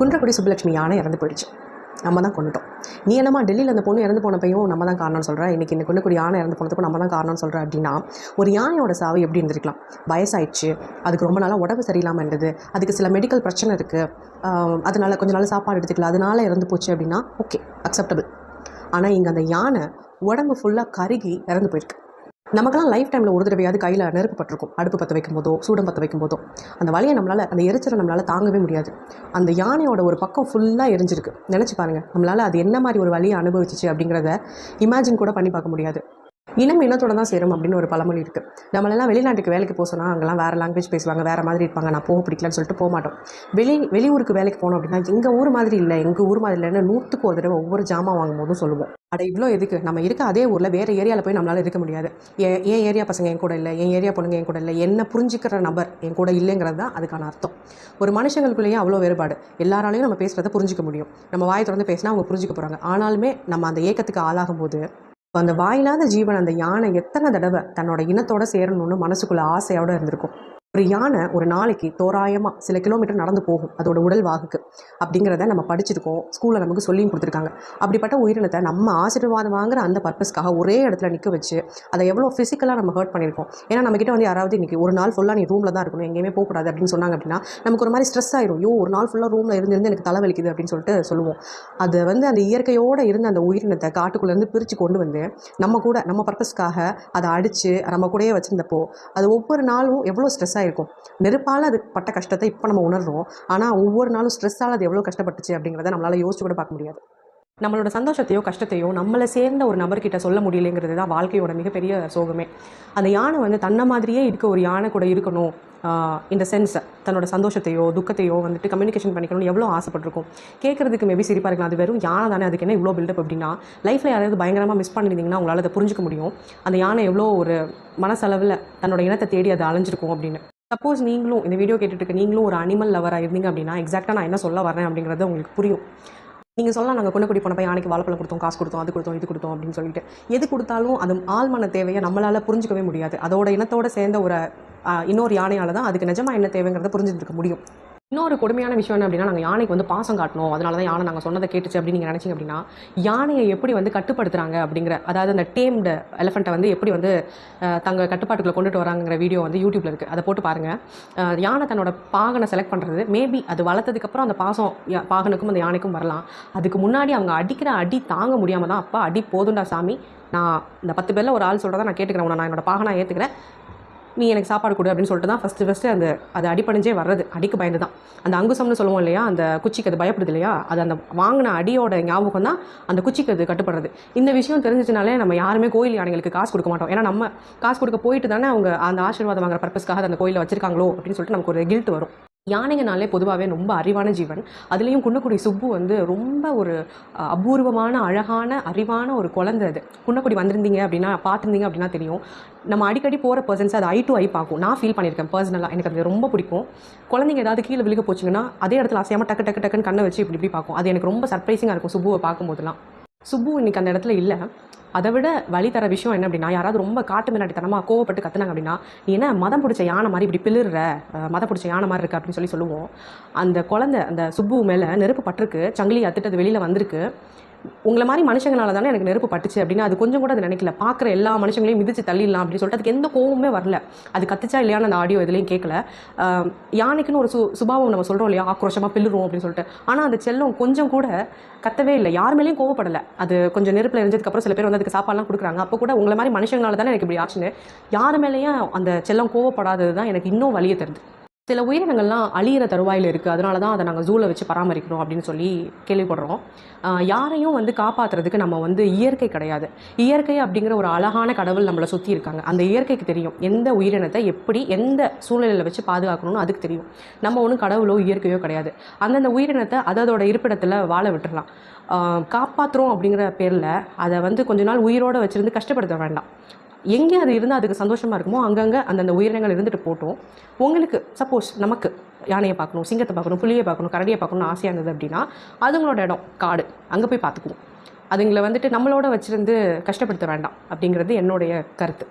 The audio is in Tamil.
குன்றக்குடி சுப்புலட்சுமி யானை இறந்து போயிடுச்சு. நம்ம தான் கொண்டுட்டோம். நீ என்னமா டெல்லியில் அந்த பொண்ணு இறந்து போனப்பையும் நம்ம தான் காரணம்னு சொல்கிறேன் இன்றைக்கி இந்த கொண்டு யானை இறந்து போனதுக்கும் நம்ம தான் காரணம்னு சொல்கிறேன் அப்படின்னா ஒரு யானையோட சாவு எப்படி இருந்திருக்கலாம்? வயசாயிடுச்சு அதுக்கு ரொம்ப நாளாக உடம்பு சரியில்லாமல் இருந்தது அதுக்கு சில மெடிக்கல் பிரச்சனை இருக்குது அதனால கொஞ்ச நாள் சாப்பாடு எடுத்துக்கல அதனால இறந்து போச்சு அப்படின்னா ஓகே அக்செப்டபிள் ஆனால் இங்கே அந்த யானை உடம்பு ஃபுல்லாக கருகி இறந்து போயிருக்கு. நமக்கெல்லாம் லைஃப் டைமில் ஒரு தடவையாவது கையில் நெருப்பு பட்டிருக்கும். அடுப்பு பற்ற வைக்கும் போதோ சூடம் பற்ற வைக்கும் போதோ அந்த வலியை நம்மளால் அந்த எரிச்சலை நம்மளால் தாங்கவே முடியாது. அந்த யானையோட ஒரு பக்கம் ஃபுல்லாக எரிஞ்சிருக்கு. நினச்சி பாருங்கள் நம்மளால் அது என்ன மாதிரி ஒரு வழியை அனுபவிச்சிச்சு அப்படிங்கிறத இமேஜின் கூட பண்ணி பார்க்க முடியாது. இனம் இனத்தோட தான் சேரும் அப்படின்னு ஒரு பழமொழி இருக்குது நம்மளெல்லாம் வெளிநாட்டுக்கு வேலைக்கு போக சொன்னால் அங்கெல்லாம் வேறு லாங்குவேஜ் பேசுவாங்க வேறு மாதிரி இருப்பாங்க. நான் போக பிடிக்கலன்னு சொல்லிட்டு போக மாட்டோம். வெளி வெளியூருக்கு வேலைக்கு போனோம் அப்படின்னா எங்கள் ஊர் மாதிரி இல்லை எங்கள் ஊர் மாதிரி இல்லைன்னு நூற்றுக்கு ஒரு தடவை ஒவ்வொரு ஜாமான் வாங்கும்போதும் சொல்லுவோம். அட இவ்வளோ எதுக்கு? நம்ம இருக்க அதே ஊரில் வேறு ஏரியாவில் போய் நம்மளால் இருக்க முடியாது. என் என் ஏரியா பசங்க என் கூட இல்லை என் ஏரியா பொண்ணுங்க என் கூட இல்லை என்ன புரிஞ்சுக்கிற நபர் என் கூட இல்லைங்கிறது தான் அதுக்கான அர்த்தம். ஒரு மனுஷங்களுக்குள்ளேயே அவ்வளோ வேறுபாடு. எல்லாராலையும் நம்ம பேசுகிறத புரிஞ்சிக்க முடியும். நம்ம வாயை திறந்து பேசினா அவங்க புரிஞ்சுக்க போகிறாங்க ஆனாலுமே நம்ம அந்த ஏக்கத்துக்கு ஆளாகும் போது இப்போ அந்த வாயில்லாத ஜீவன் அந்த யானை எத்தனை தடவை தன்னோட இனத்தோட சேரணும்னு மனசுக்குள்ள ஆசையோட இருந்திருக்கும். ஒரு யானை ஒரு நாளைக்கு தோராயமாக சில கிலோமீட்டர் நடந்து போகும் அதோட உடல் வாகுக்கு அப்படிங்கிறத நம்ம படிச்சிருக்கோம். ஸ்கூலில் நமக்கு சொல்லியும் கொடுத்துருக்காங்க. அப்படிப்பட்ட உயிரினத்தை நம்ம ஆசீர்வாதம் வாங்குற அந்த பர்பஸ்க்காக ஒரே இடத்துல நிற்க வச்சு அதை எவ்வளோ ஃபிசிக்கலாக நம்ம ஹர்ட் பண்ணியிருக்கோம். ஏன்னா நம்மக்கிட்ட வந்து யாராவது இன்றைக்கி ஒரு நாள் ஃபுல்லாக நீ ரூமில் தான் இருக்கணும் எங்கேயுமே போகக்கூடாது அப்படின்னு சொன்னாங்க அப்படின்னா நமக்கு ஒரு மாதிரி ஸ்ட்ரெஸ் ஆயிரும். ஐயோ ஒரு நாள் ஃபுல்லாக ரூமில் இருந்து எனக்கு தலைவலிக்குது அப்படின்னு சொல்லிட்டு சொல்லுவோம். அது வந்து அந்த இயற்கையோடு இருந்த அந்த உயிரினத்தை காட்டுக்குள்ளேருந்து பிரித்து கொண்டு வந்து நம்ம கூட நம்ம பர்பஸ்க்காக அதை அடித்து நம்ம கூடயே வச்சுருந்தப்போ அது ஒவ்வொரு நாளும் எவ்வளோ ஸ்ட்ரெஸ்ஸாக இருக்கும். நெருப்பால் அது பட்ட கஷ்டத்தை இப்போ நம்ம உணர்றோம். ஆனால் ஒவ்வொரு நாளும் ஸ்ட்ரெஸ்ஸால் அது எவ்வளோ கஷ்டப்பட்டுச்சு அப்படிங்கிறத நம்மளால் யோசிச்சு கூட பார்க்க முடியாது. நம்மளோட சந்தோஷத்தையோ கஷ்டத்தையோ நம்மளை சேர்ந்த ஒரு நபர்கிட்ட சொல்ல முடியலைங்கிறது தான் வாழ்க்கையோட மிகப்பெரிய சோகமே. அந்த யானை வந்து தன்னை மாதிரியே இருக்க ஒரு யானை கூட இருக்கணும். இந்த சென்ஸ் தன்னோட சந்தோஷத்தையோ துக்கத்தையோ வந்துட்டு கம்யூனிகேஷன் பண்ணிக்கணும்னு எவ்வளோ ஆசைப்பட்டிருக்கும். கேட்குறதுக்கு மேபி சிரிப்பாக இருக்கலாம். அது வெறும் யானை தானே அதுக்கு என்ன இவ்வளோ பில்டப் அப்படின்னா லைஃப்பில் யாராவது பயங்கரமாக மிஸ் பண்ணியிருந்தீங்கன்னா உங்களால் அதை புரிஞ்சுக்க முடியும். அந்த யானை எவ்வளோ ஒரு மனசளவில் தன்னோட இனத்தை தேடி அது அலைஞ்சிருக்கும் அப்படின்னு. சப்போஸ் நீங்களும் இந்த வீடியோ கேட்டுட்டு இருக்க நீங்களும் ஒரு அனிமல் லவராக இருந்தீங்க அப்படின்னா எக்ஸாக்டாக நான் என்ன சொல்ல வரேன் அப்படிங்கிறது உங்களுக்கு புரியும். நீங்கள் சொல்லலாம் நாங்கள் கொண்டு குடி போனப்போ யானைக்கு வாழைப்பழம் கொடுத்தோம் காசு கொடுத்தோம் அது கொடுத்தோம் இது கொடுத்தோம் அப்படின்னு சொல்லிட்டு. எது கொடுத்தாலும் அது ஆழ்மன தேவையை நம்மளால் புரிஞ்சுக்கவே முடியாது. அதோட இனத்தோட சேர்ந்த ஒரு இன்னொரு யானையால் தான் அதுக்கு நிஜமாக என்ன தேவைங்கிறத புரிஞ்சுட்டு முடியும். இன்னொரு கொடுமையான விஷயம் என்ன அப்படின்னா நாங்கள் யானைக்கு வந்து பாசம் காட்டணும் அதனால தான் யானை நாங்கள் சொன்னதை கேட்டுச்சு அப்படின்னு நீங்கள் நினச்சிங்க அப்படின்னா யானையை எப்படி வந்து கட்டுப்படுத்துறாங்க அப்படிங்கிற அதாவது அந்த டேம்டு எலிஃபண்ட்டை வந்து எப்படி வந்து தங்க கட்டுப்பாட்டுக்குள்ள கொண்டுட்டு வராங்கிற வீடியோ வந்து யூடியூப்பில் இருக்குது அதை போட்டு பாருங்கள் யானை தன்னோட பாகனை செலக்ட் பண்ணுறது மேபி அது வளர்த்ததுக்கப்புறம் அந்த பாசம் யா- பாகனுக்கும் அந்த யானைக்கும் வரலாம். அதுக்கு முன்னாடி அவங்க அடிக்கிற அடி தாங்க முடியாமல் தான் அப்பா அடி போதுண்டா சாமி. நான் இந்த பத்து பேரில் ஒரு ஆள் சொல்கிறத நான் கேட்டுக்கிறேன் உன்னை நான் என்னோட பாகனா ஏற்றுக்கிறேன் நீ எனக்கு சாப்பாடு கொடு அப்படின்னு சொல்லிட்டு தான் ஃபஸ்ட்டு ஃபஸ்ட்டு அந்த அது அடிப்படைஞ்சே வர்றது. அடிக்கு பயந்து தான் அந்த அங்குசம்னு சொல்லுவோம் இல்லையா? அந்த குச்சிக்கு அது பயப்படுது இல்லையா? அது அந்த வாங்கின அடியோட ஞாபகம் தான் அந்த குச்சிக்கு அது கட்டுப்படுறது. இந்த விஷயம் தெரிஞ்சிச்சுனாலே நம்ம யாருமே கோயில் யானைகளுக்கு காசு கொடுக்க மாட்டோம். ஏன்னா நம்ம காசு கொடுக்க போயிட்டு தானே அவங்க அந்த ஆசீர்வாதம் வாங்குற பர்பஸ்க்காக அந்த கோயிலில் வச்சிருக்காங்களோ அப்படின்னு சொல்லிட்டு நமக்கு ஒரு கில்ட் வரும். யானைங்கனாலே பொதுவாகவே ரொம்ப அறிவான ஜீவன். அதுலேயும் குன்னக்குடி சுப்பு வந்து ரொம்ப ஒரு அபூர்வமான அழகான அறிவான ஒரு குழந்தை அது. குன்னக்குடி வந்திருந்தீங்க அப்படின்னா பார்த்துருந்தீங்க அப்படின்னா தெரியும். நம்ம அடிக்கடி போகிற பர்சன்ஸ் அது ஐ டு ஐ பார்க்கும். நான் ஃபீல் பண்ணியிருக்கேன் பர்சனலாக எனக்கு அது ரொம்ப பிடிக்கும். குழந்தைங்க ஏதாவது கீழே விழுக போச்சுங்கன்னா அதே இடத்துல அசையாமல் டக்கு டக்கு டக்குன்னு கண்ணை வச்சு இப்படி இப்படி பார்க்கும். அது எனக்கு ரொம்ப சர்ப்ரைசிங்காக இருக்கும் சுப்புவை பார்க்கும்போதெல்லாம். சுப்பு இன்னைக்கு அந்த இடத்துல இல்லை. அதை விட வழி தர விஷயம் என்ன அப்படின்னா யாராவது ரொம்ப காட்டு மின்னாடித்தனமாக கோவப்பட்டு கத்துனாங்க அப்படின்னா நீ என்ன மதம் பிடிச்ச யானை மாதிரி இப்படி பிளிர்ற மதம் பிடிச்ச யானை மாதிரி இருக்கு அப்படின்னு சொல்லி சொல்லுவோம். அந்த குழந்தை அந்த சுப்பு மேலே நெருப்பு பட்டிருக்கு சங்கிலி அத்துட்டு அது வெளியில் வந்திருக்கு. உங்களை மாதிரி மனுஷங்களால தானே எனக்கு நெருப்பு பட்டுச்சு அப்படின்னு அது கொஞ்சம் கூட அது நினைக்கல. பார்க்குற எல்லா மனுஷங்களையும் மிதிச்சு தள்ளிடலாம் அப்படின்னு சொல்லிட்டு அதுக்கு எந்த கோவமே வரல. அது கத்துச்சா இல்லையான்னு அந்த ஆடியோ இதுலையும் கேட்கல யானைக்குன்னு ஒரு சு சுபாவம் நம்ம சொல்கிறோம் இல்லையா? ஆக்ரோஷமாக பில்லுறோம் அப்படின்னு சொல்லிட்டு. ஆனால் அந்த செல்லம் கொஞ்சம் கூட கத்தவே இல்லை. யார் மேலேயும் கோவப்படலை. அது கொஞ்சம் நெருப்பில் எரிஞ்சதுக்கப்புறம் சில பேர் வந்து அதுக்கு சாப்பாடுலாம் கொடுக்குறாங்க. அப்போ கூட உங்களை மாதிரி மனுஷங்களால தானே எனக்கு இப்படி ஆச்சுன்னு. யார் மேலேயும் அந்த செல்லம் கோவப்படாதது தான் எனக்கு இன்னும் வழியை தருது. சில உயிரினங்கள்லாம் அழியிற தருவாயில் இருக்குது அதனால தான் அதை நாங்கள் ஜூவில் வச்சு பராமரிக்கிறோம் அப்படின்னு சொல்லி கேள்விப்படுறோம். யாரையும் வந்து காப்பாற்றுறதுக்கு நம்ம வந்து இயற்கை கிடையாது. இயற்கை அப்படிங்கிற ஒரு அழகான கடவுள் நம்மளை சுற்றி இருக்காங்க. அந்த இயற்கைக்கு தெரியும். எந்த உயிரினத்தை எப்படி எந்த சூழ்நிலையில் வச்சு பாதுகாக்கணும்னு அதுக்கு தெரியும். நம்ம ஒன்றும் கடவுளோ இயற்கையோ கிடையாது. அந்தந்த உயிரினத்தை அதோட இருப்பிடத்தில் வாழ விட்டுறலாம். காப்பாற்றுறோம் அப்படிங்கிற பேரில் அதை வந்து கொஞ்ச நாள் உயிரோடு வச்சுருந்து கஷ்டப்படுத்த வேண்டாம். எங்கே அது இருந்தால் அதுக்கு சந்தோஷமாக இருக்குமோ அங்கங்கே அந்தந்த உயிரினங்கள் இருந்துட்டு போட்டோம். உங்களுக்கு சப்போஸ் நமக்கு யானையை பார்க்கணும் சிங்கத்தை பார்க்கணும் புலியை பார்க்கணும் கரடியை பார்க்கணும்னு ஆசையாக இருந்தது அப்படின்னா அதுங்களோட இடம் காடு அங்கே போய் பார்த்துக்குவோம். அதுங்களை வந்துட்டு நம்மளோட வச்சுருந்து கஷ்டப்படுத்த வேண்டாம் அப்படிங்கிறது என்னுடைய கருத்து.